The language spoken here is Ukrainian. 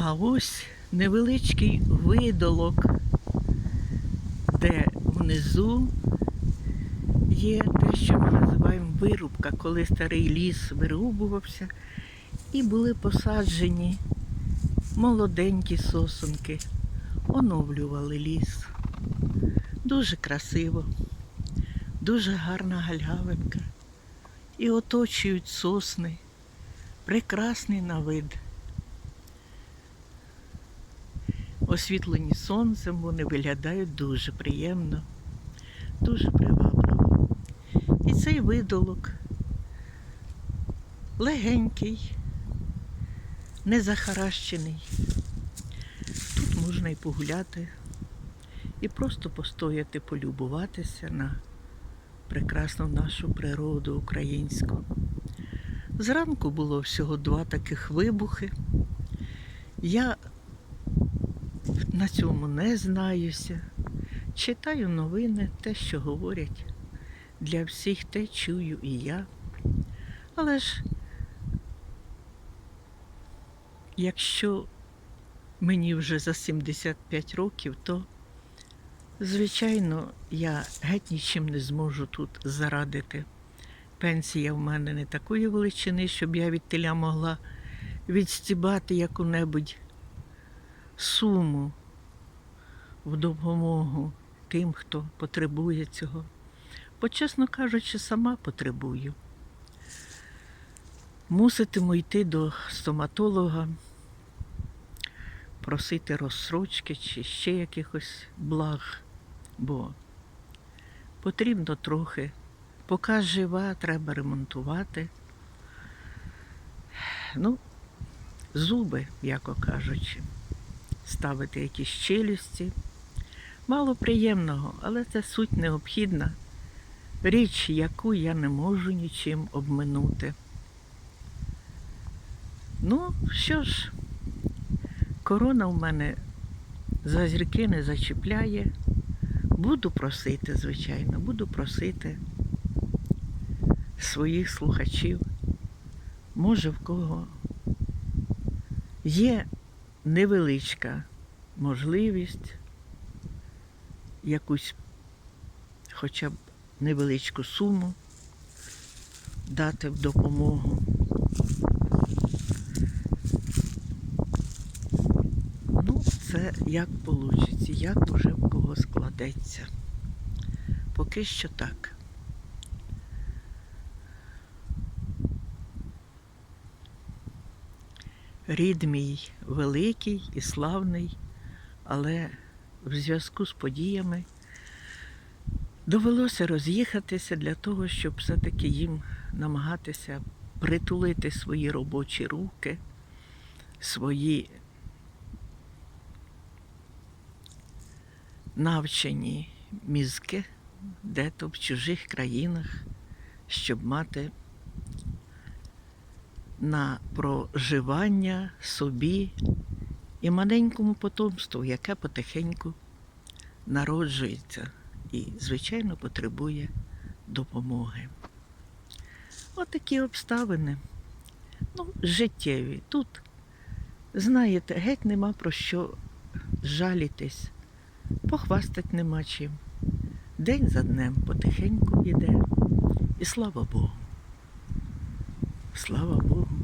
А ось невеличкий видолок, де внизу є те, що ми називаємо вирубка, коли старий ліс вирубувався, і були посаджені молоденькі сосунки, оновлювали ліс. Дуже красиво, дуже гарна галявинка. І оточують сосни. Прекрасний на вид. Освітлені сонцем, вони виглядають дуже приємно, дуже привабливо. І цей видолок легенький, не захаращений. Тут можна і погуляти, і просто постояти, полюбуватися на прекрасну нашу природу українську. Зранку було всього два таких вибухи. Я на цьому не знаюся. Читаю новини, те, що говорять. Для всіх те чую і я. Але ж, якщо мені вже за 75 років, то, звичайно, я геть нічим не зможу тут зарадити. Пенсія в мене не такої величини, щоб я від теля могла відстібати яку-небудь суму в допомогу тим, хто потребує цього. Бо, чесно кажучи, сама потребую. Муситиму йти до стоматолога, просити розсрочки чи ще якихось благ, бо потрібно трохи. Поки жива, треба ремонтувати. Ну, зуби, яко кажучи, ставити якісь челюсті. Мало приємного, але це суть необхідна. Річ, яку я не можу нічим обминути. Ну, що ж, корона в мене за зірки не зачіпляє. Буду просити, звичайно, буду просити своїх слухачів. Може, в кого є невеличка можливість якусь хоча б невеличку суму дати в допомогу. Ну, це як вийде, як вже в кого складеться. Поки що так. Рід мій великий і славний, але в зв'язку з подіями довелося роз'їхатися для того, щоб все-таки їм намагатися притулити свої робочі руки, свої навчені мізки де-то в чужих країнах, щоб мати на проживання собі і маленькому потомству, яке потихеньку народжується і, звичайно, потребує допомоги. Отакі обставини, ну, життєві. Тут, знаєте, геть нема про що жалітись, похвастать нема чим. День за днем потихеньку йде. І слава Богу. Слава Богу.